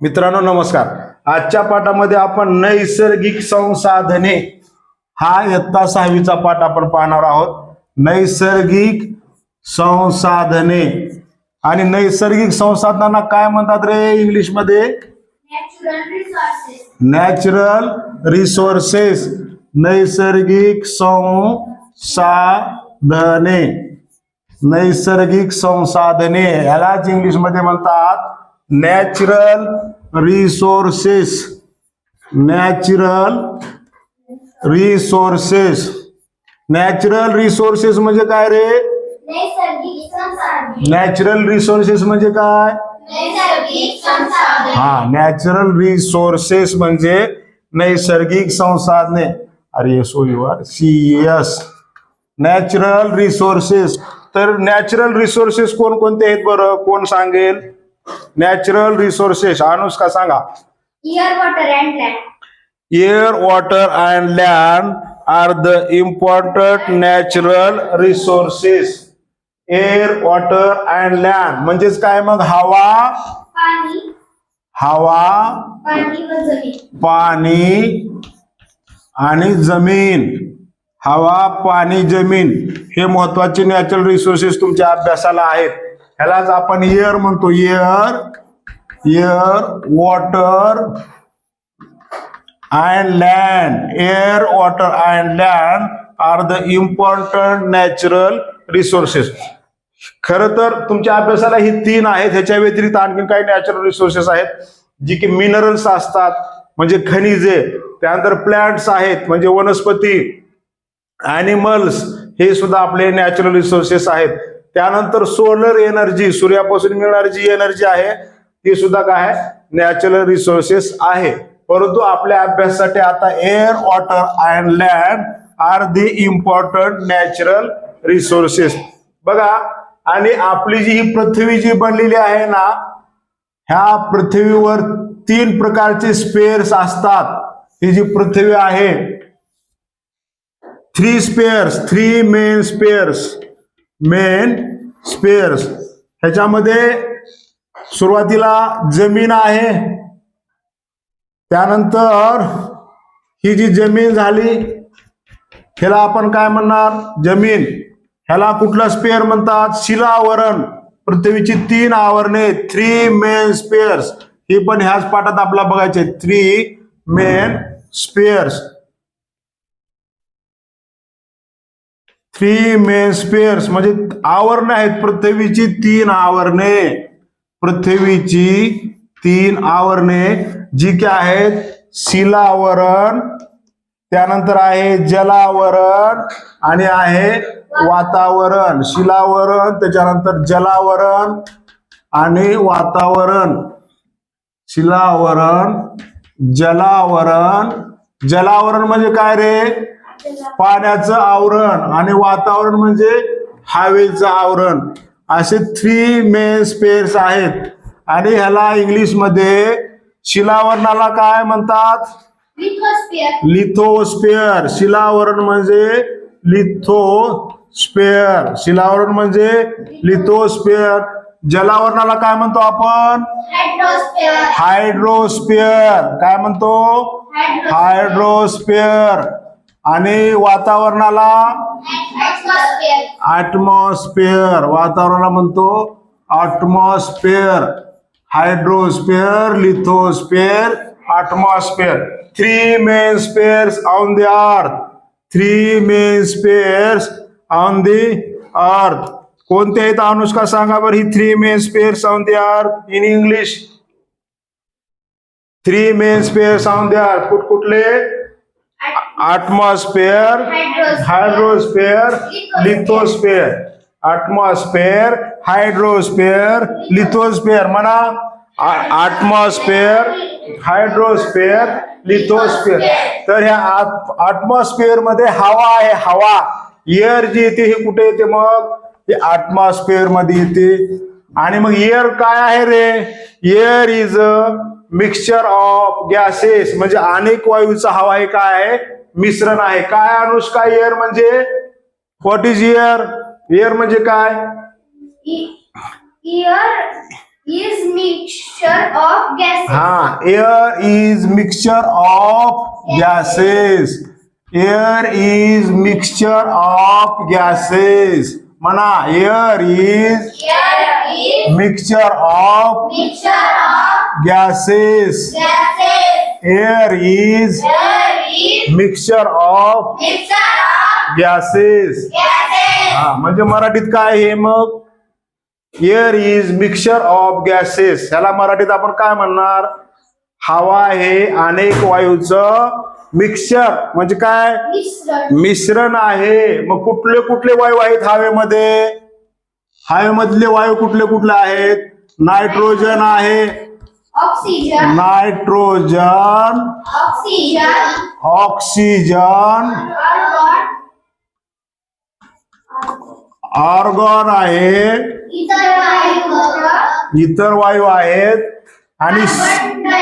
मित्रांनो नमस्कार. आजच्या पाठामध्ये आपण नैसर्गिक संसाधने हा इयत्ता सहावीचा पाठ आपण पाहणार आहोत. नैसर्गिक संसाधने. आणि नैसर्गिक संसाधनांना काय म्हणतात रे इंग्लिशमध्ये. नॅचरल रिसोर्सेस नैसर्गिक संसाधने. नैसर्गिक संसाधने. यालाच इंग्लिशमध्ये म्हणतात natural resources natural resources natural resources म्हणजे काय रे? नॅचरल रिसोर्सेस म्हणजे काय? नैसर्गिक संसाधने. हा नॅचरल रिसोर्सेस म्हणजे नैसर्गिक संसाधने. अरे सोयीवर सी एस नॅचरल रिसोर्सेस तर नॅचरल रिसोर्सेस कोण कोणते आहेत बरं? कोण सांगेल? नॅचरल रिसोर्सेस अनुष्का सांगा. Air water and land air water and land are the important natural resources air water and land म्हणजेच काय मग? हवा? हवा. पाणी आणि जमीन. हवा पाणी जमीन हे महत्त्वाचे नॅचरल रिसोर्सेस तुमच्या अभ्यासाला आहेत. ह्यालाच आपण एअर म्हणतो. Air air water and land air water and land are the important natural resources खर तर तुमच्या अभ्यासाला ही तीन आहेत. ह्याच्या व्यतिरिक्त आणखी काही नॅचरल रिसोर्सेस आहेत जी की मिनरल्स असतात म्हणजे खनिजे त्यानंतर प्लांट्स आहेत म्हणजे वनस्पती ॲनिमल्स हे सुद्धा आपले नॅचरल रिसोर्सेस आहेत. त्यानंतर सोलर एनर्जी सूर्यापासून मिळणारी जी एनर्जी आहे ती सुद्धा काय नॅचरल रिसोर्सेस आहे. परंतु आपल्या अभ्यासासाठी आता air water and land are the important natural resources बघा आणि आपली जी ही पृथ्वी जी बनलेली आहे ना ह्या पृथ्वीवर तीन प्रकारचे स्पेअर्स असतात. ही जी पृथ्वी आहे three spheres three main spheres main spheres. ह्याच्यामध्ये सुरुवातीला जमीन आहे. त्यानंतर ही जी जमीन झाली ह्याला आपण काय म्हणणार? जमीन. ह्याला कुठलं स्पेअर म्हणतात? शिलावरण पृथ्वीची तीन आवरणे थ्री मेन स्पेअर्स ही पण ह्याच पाठात आपल्याला बघायचे three main spheres three main spheres म्हणजे आवरणे आहेत पृथ्वीची तीन आवरणे. पृथ्वीची तीन आवरणे जी की आहेत शिलावरण त्यानंतर आहे जलावरण आणि आहे वातावरण. शिलावरण त्याच्यानंतर जलावरण आणि वातावरण. शिलावरण जलावरण. जलावरण म्हणजे काय रे? पाण्याचं आवरण आणि वातावरण म्हणजे हवेचं आवरण. असे थ्री मेन स्पेअर्स आहेत. आणि ह्याला इंग्लिशमध्ये शिलावरणाला काय म्हणतात? लिथोस्पेअर शिलावरण म्हणजे लिथोस्पेअर शिलावरण म्हणजे लिथोस्पेअर जलावरणाला काय म्हणतो आपण? हायड्रोस्पिअर काय म्हणतो? हायड्रोस्पिअर आणि वातावरणाला ऍटमॉस्फिअर वातावरणाला म्हणतो atmosphere hydrosphere lithosphere atmosphere three main spheres on the earth three main spheres on the earth कोणते आहेत अनुष्का? सांगा बरं. ही three main spheres on the earth in English three main spheres on the earth कुठ कुठले? Atmosphere hydrosphere lithosphere atmosphere hydrosphere lithosphere म्हणा atmosphere hydrosphere lithosphere तर ह्या atmosphere मध्ये हवा आहे हवा एअर जी येते ही कुठे येते मग ही atmosphere मध्ये येते आणि मग एअर काय आहे रे air is a mixture of gases म्हणजे अनेक वायूचा हवा हे काय आहे? मिश्रण आहे. काय अनुष्का एअर म्हणजे? व्हॉट इज एअर एअर म्हणजे काय? Is mixture of gases. हा air is mixture of gases air is mixture of gases म्हणा air is Air is mixture of mixture of gases gases. Air is Air is mixture of mixture of gases gases. हा म्हणजे मराठीत काय आहे मग? Air is mixture of gases ह्याला मराठीत आपण काय म्हणणार? हवा हे अनेक वायूचं मिक्सचर म्हणजे काय? मिश्रण. मिश्रण आहे. मग कुठले कुठले वायू आहेत हवेमध्ये? हवेमधले वायू कुठले कुठले आहेत? नायट्रोजन आहे. oxygen nitrogen. Oxygen. argon argon. आहे. इतर वायू आहेत. आणि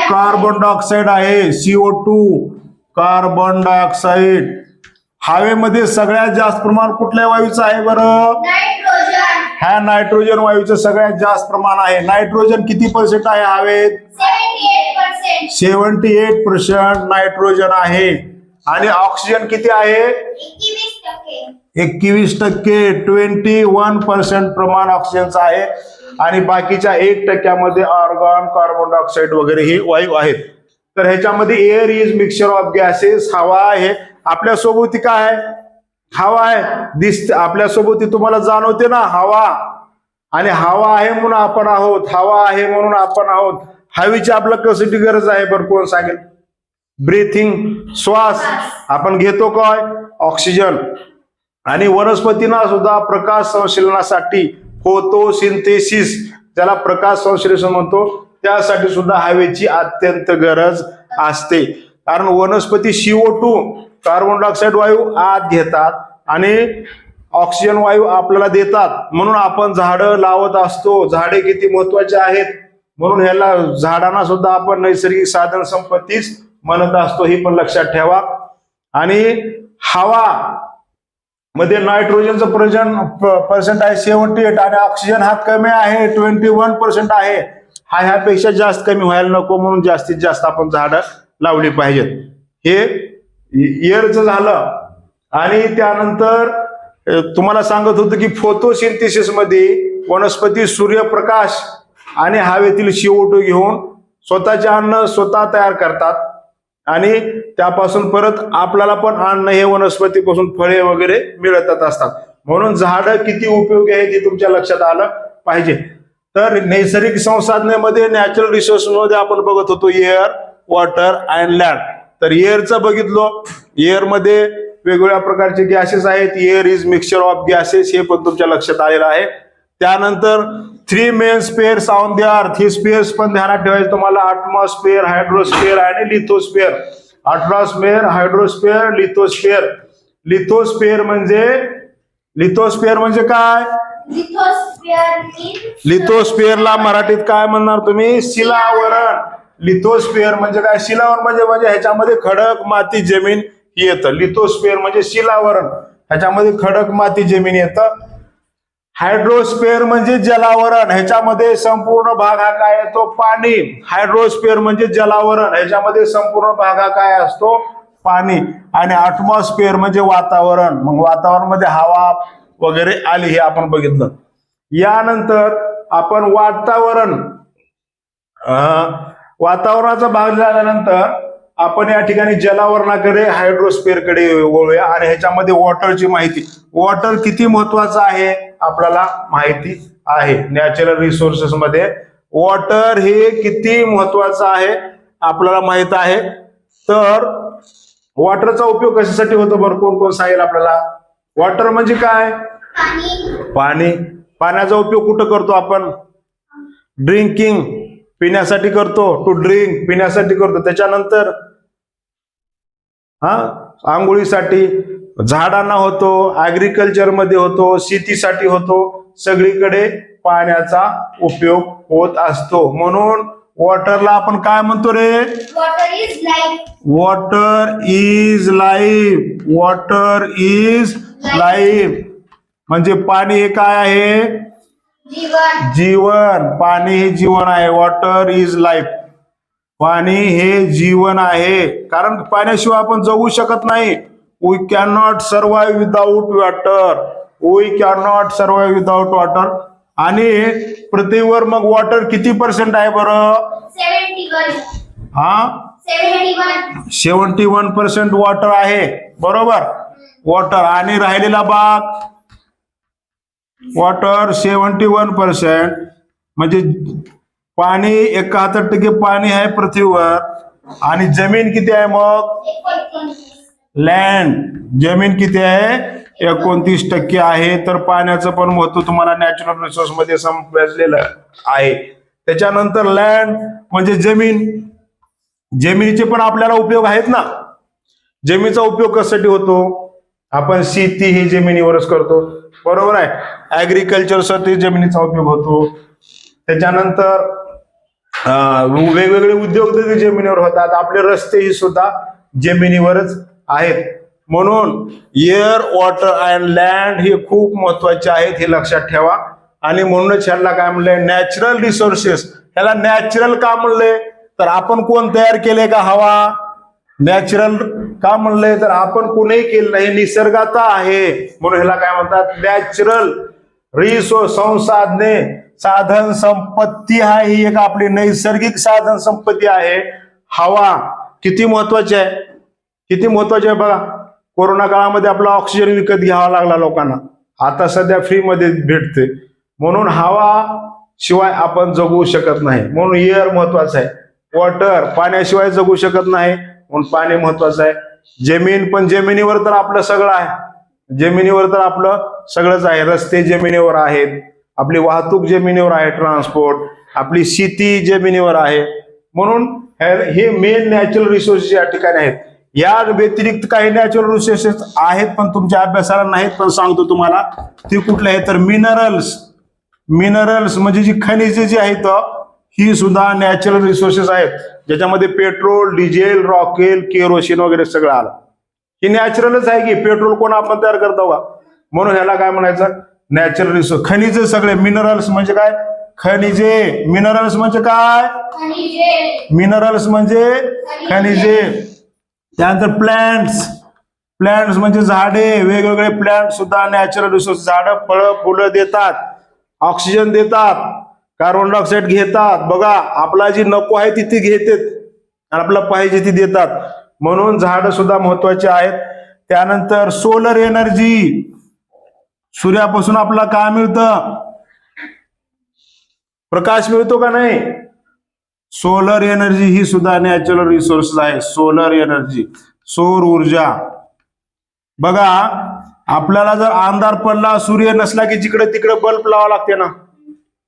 कार्बन डायऑक्साईड आहे. सीओ टू कार्बन डायऑक्साईड हवेमध्ये सगळ्यात जास्त प्रमाण कुठल्या वायूचं आहे बरं? ह्या नायट्रोजन वायूचं सगळ्यात जास्त प्रमाण आहे. नायट्रोजन किती पर्सेंट आहे हवेत? 78% सेव्हन्टी एट पर्सेंट नायट्रोजन आहे. आणि ऑक्सिजन किती आहे? 21% एकवीस टक्के. ट्वेंटी वन पर्सेंट प्रमाण ऑक्सिजनचं आहे. आणि बाकीच्या एक टक्क्यामध्ये आर्गॉन कार्बन डायऑक्साईड वगैरे हे वायू आहेत. तर ह्याच्यामध्ये air is mixture of gases हवा आहे. आपल्या सोबती काय आहे? हवा आहे दिसते आपल्यासोबत तुम्हाला जाणवते ना हवा. आणि हवा आहे म्हणून आपण आहोत हवा आहे म्हणून आपण आहोत. हवेची आपल्या कशाची गरज आहे बरं कोण सांगेल? ब्रीथिंग श्वास. आपण घेतो काय? ऑक्सिजन आणि वनस्पतींना सुद्धा प्रकाश संश्लेषणासाठी फोटोसिंथेसिस ज्याला प्रकाश संश्लेषण म्हणतो त्यासाठी सुद्धा हवेची अत्यंत गरज असते. कारण वनस्पती सीओ टू कार्बन डायऑक्साईड वायू आत घेतात आणि ऑक्सिजन वायू आपल्याला देतात. म्हणून आपण झाडं लावत असतो. झाडे किती महत्त्वाचे आहेत? म्हणून ह्याला झाडांना सुद्धा आपण नैसर्गिक साधन संपत्तीच म्हणत असतो. ही पण लक्षात ठेवा. आणि हवा मध्ये नायट्रोजनचं प्रजन पर्सेंट आहे सेव्हन्टी एट आणि ऑक्सिजन हा कमी आहे ट्वेंटी वन पर्सेंट आहे. हा ह्यापेक्षा जास्त कमी व्हायला नको म्हणून जास्तीत जास्त आपण झाडं लावली पाहिजेत. हे इयरचं झालं. आणि त्यानंतर तुम्हाला सांगत होतं की फोटोसिंथेसिसमध्ये वनस्पती सूर्यप्रकाश आणि हवेतील CO2 घेऊन स्वतःचे अन्न स्वतः तयार करतात. आणि त्यापासून परत आपल्याला पण अन्न हे वनस्पतीपासून फळे वगैरे मिळतच असतात. म्हणून झाडं किती उपयोगी आहे ते तुमच्या लक्षात आलं पाहिजे. तर नैसर्गिक संसाधनेमध्ये नॅचरल रिसोर्समध्ये आपण बघत होतो एअर वॉटर अँड लँड तर एअरचं बघितलो. एअरमध्ये वेगवेगळ्या प्रकारचे गॅसेस आहेत. Air is mixture of gases हे पण तुमच्या लक्षात आलेलं आहे. त्यानंतर three main spheres on the earth he spares पण ध्यानात ठेवायचं तुम्हाला. अटमॉस्फिअर हायड्रोस्फिअर आणि लिथोस्फिअर अट्रॉस्फिअर हायड्रोस्फिअर लिथोस्फिअर लिथोस्फिअर म्हणजे लिथोस्फिअर म्हणजे काय? लिथोस्फिअरला मराठीत काय म्हणणार तुम्ही? शिलावरण. लिथोस्फिअर म्हणजे काय? शिलावरण म्हणजे म्हणजे ह्याच्यामध्ये खडक माती जमीन येतं. लिथोस्फिअर म्हणजे शिलावरण. ह्याच्यामध्ये खडक माती जमीन येतं. हायड्रोस्फिअर म्हणजे जलावरण. ह्याच्यामध्ये संपूर्ण भाग हा काय येतो? पाणी. हायड्रोस्फिअर म्हणजे जलावरण. ह्याच्यामध्ये संपूर्ण भाग हा काय असतो? पाणी. आणि अटमॉस्फिअर म्हणजे वातावरण. मग वातावरणमध्ये हवा वगैरे आली हे आपण बघितलं. यानंतर आपण वातावरण वातावरणाचा भाग झाल्यानंतर आपण या ठिकाणी जलावरणाकडे हायड्रोस्फिअरकडे वळूया आणि ह्याच्यामध्ये वॉटरची माहिती. वॉटर किती महत्वाचं आहे आपल्याला माहिती आहे. नॅचरल रिसोर्सेस मध्ये वॉटर हे किती महत्वाचं आहे आपल्याला माहीत आहे. तर वॉटरचा उपयोग कशासाठी होतो बरं? कोण कोण सांगेल आपल्याला? वॉटर म्हणजे काय? पाणी. पाण्याचा उपयोग कुठं करतो आपण? ड्रिंकिंग. पिण्यासाठी करतो टू ड्रिंक पिण्यासाठी करतो. त्याच्यानंतर हा आंघोळीसाठी झाडांना होतो ऍग्रिकल्चरमध्ये होतो शेतीसाठी होतो सगळीकडे पाण्याचा उपयोग होत असतो. म्हणून वॉटरला आपण काय म्हणतो रे? Water is life water is life water is life म्हणजे पाणी हे काय आहे? जीवन. पाणी हे जीवन आहे. वॉटर इज लाईफ पाणी हे जीवन आहे. कारण पाण्याशिवाय आपण जगू शकत नाही. We can not survive without water we can not survive without water आणि पृथ्वीवर मग वॉटर किती पर्सेंट आहे बरं? हा? Seventy one. पर्सेंट वॉटर आहे. बरोबर? वॉटर आणि राहिलेला भाग वॉटर सेवन्टी वन पर्सेंट म्हणजे पाणी एकाहत्तर टक्के पाणी आहे पृथ्वीवर. आणि जमीन किती आहे मग? लँड जमीन किती आहे? एकोणतीस टक्के आहे. तर पाण्याचं पण महत्त्व तुम्हाला नॅचरल रिसोर्समध्ये समजलेलं आहे. त्याच्यानंतर लँड म्हणजे जमीन. जमिनीचे पण आपल्याला उपयोग आहेत ना? जमिनीचा उपयोग कशासाठी होतो? आपण शेती ही जमिनीवरच करतो. बरोबर आहे. ऍग्रिकल्चरसाठी जमिनीचा उपयोग होतो. त्याच्यानंतर वेगवेगळे उद्योगधंदे जमिनीवर होतात. आपले रस्ते ही सुद्धा जमिनीवरच आहेत. म्हणून एअर वॉटर अँड लँड हे खूप महत्त्वाचे आहेत हे लक्षात ठेवा. आणि म्हणूनच ह्याला काय म्हणलंय नॅचरल रिसोर्सेस ह्याला नॅचरल का म्हणले? तर आपण कोण तयार केले का हवा? नॅचरल का म्हणलंय? तर आपण कोणीही केलं नाही निसर्गाचा आहे. म्हणून ह्याला काय म्हणतात? नॅचरल रिसोर्स संसाधने साधन संपत्ती आहे ही एक आपली नैसर्गिक साधन संपत्ती आहे. हवा किती महत्वाची आहे? किती महत्वाची आहे बघा. कोरोना काळामध्ये आपला ऑक्सिजन विकत घ्यावा लागला लोकांना. आता सध्या फ्रीमध्ये भेटते म्हणून हवा शिवाय आपण जगू शकत नाही. म्हणून एअर महत्वाचं आहे. वॉटर पाण्याशिवाय जगू शकत नाही. म्हणून पाणी महत्वाचं आहे. जमीन पण जमिनीवर तर आपलं सगळं आहे. जमिनीवर तर आपलं सगळंच आहे. रस्ते जमिनीवर आहेत. आपली वाहतूक जमिनीवर आहे ट्रान्सपोर्ट आपली शेती जमिनीवर आहे. म्हणून हे- हे मेन नॅचरल रिसोर्सेस या ठिकाणी आहेत. या व्यतिरिक्त काही नॅचरल रिसोर्सेस आहेत पण तुमच्या अभ्यासाला नाहीत पण सांगतो तुम्हाला. ते कुठले आहेत तर मिनरल्स मिनरल्स म्हणजे जी खनिजे जी आहेत ही सुद्धा नॅचरल रिसोर्सेस आहेत. ज्याच्यामध्ये पेट्रोल डिझेल रॉकेल केरोसिन वगैरे सगळं आलं. ही नॅचरलच आहे की पेट्रोल कोण आपण तयार करतो का? म्हणून ह्याला काय म्हणायचं? नॅचरल रिसोर्स खनिजे सगळे. मिनरल्स म्हणजे काय? खनिजे. मिनरल्स म्हणजे काय? खनिजे. मिनरल्स म्हणजे खनिजे. त्यानंतर प्लांट्स प्लांट्स म्हणजे झाडे. वेगवेगळे प्लांट सुद्धा नॅचरल रिसोर्स झाडं फळं फुलं देतात. ऑक्सिजन देतात. कार्बन डायऑक्साईड घेतात. बघा आपला जी नको आहे ती ती घेतात. आणि आपला पाहिजे ती देतात. म्हणून झाड सुद्धा महत्त्वाचे आहेत. त्यानंतर सोलर एनर्जी सूर्यापासून आपला काय मिळतं? प्रकाश मिळतो का नाही? सोलर एनर्जी ही सुद्धा नॅचरल रिसोर्सेस आहे सोलर एनर्जी सौर ऊर्जा. बघा आपल्याला जर अंधार पडला सूर्य नसला की जिकडे तिकडे बल्ब लावा लागते ना.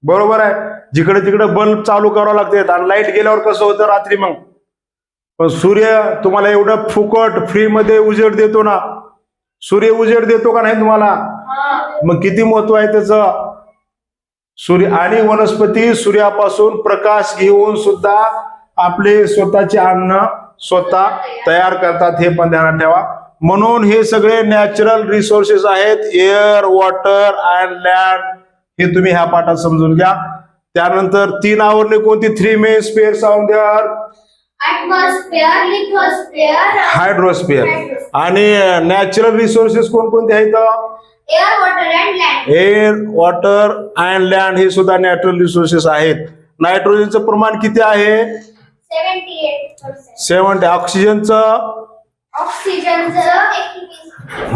बरोबर आहे. जिकडे तिकडे बल्ब चालू करावं लागते आणि लाइट गेल्यावर कसं होतं रात्री मग? पण सूर्य तुम्हाला एवढं फुकट फ्री मध्ये उजेड देतो ना. सूर्य उजेड देतो का नाही तुम्हाला? मग किती महत्त्व आहे त्याचं? सूर्य आणि वनस्पती सूर्यापासून प्रकाश घेऊन सुद्धा आपले स्वतःचे अन्न स्वतः तयार करतात. हे पण ध्यानात ठेवा. म्हणून हे सगळे नॅचरल रिसोर्सेस आहेत. एअर वॉटर अँड लँड हे तुम्ही ह्या पाठात समजून घ्या. त्यानंतर तीन आवरणे कोणती? Three main spheres on there hydrosphere आणि नॅचरल रिसोर्सेस कोणकोणते आहेत? Air water and land air water and land हे सुद्धा नॅचरल रिसोर्सेस आहेत. नायट्रोजनचं प्रमाण किती आहे? सेव्हन्टी ऑक्सिजनचं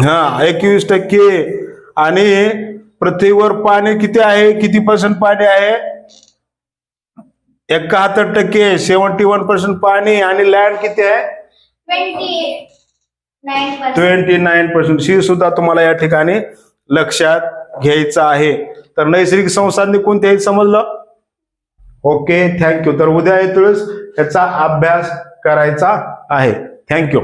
हा एकवीस टक्के. आणि पृथ्वीवर पाणी किती आहे? किती पर्सेंट पाणी आहे? एकाहत्तर टक्के सेवन्टी वन पर्सेंट पाणी आणि लँड किती आहे? Twenty nine percent. ही सुद्धा तुम्हाला या ठिकाणी लक्षात घ्यायचं आहे. तर नैसर्गिक संसाधने कोणते आहेत समजलं? ओके थँक्यू तर उद्या येतोच याचा अभ्यास करायचा आहे. थँक्यू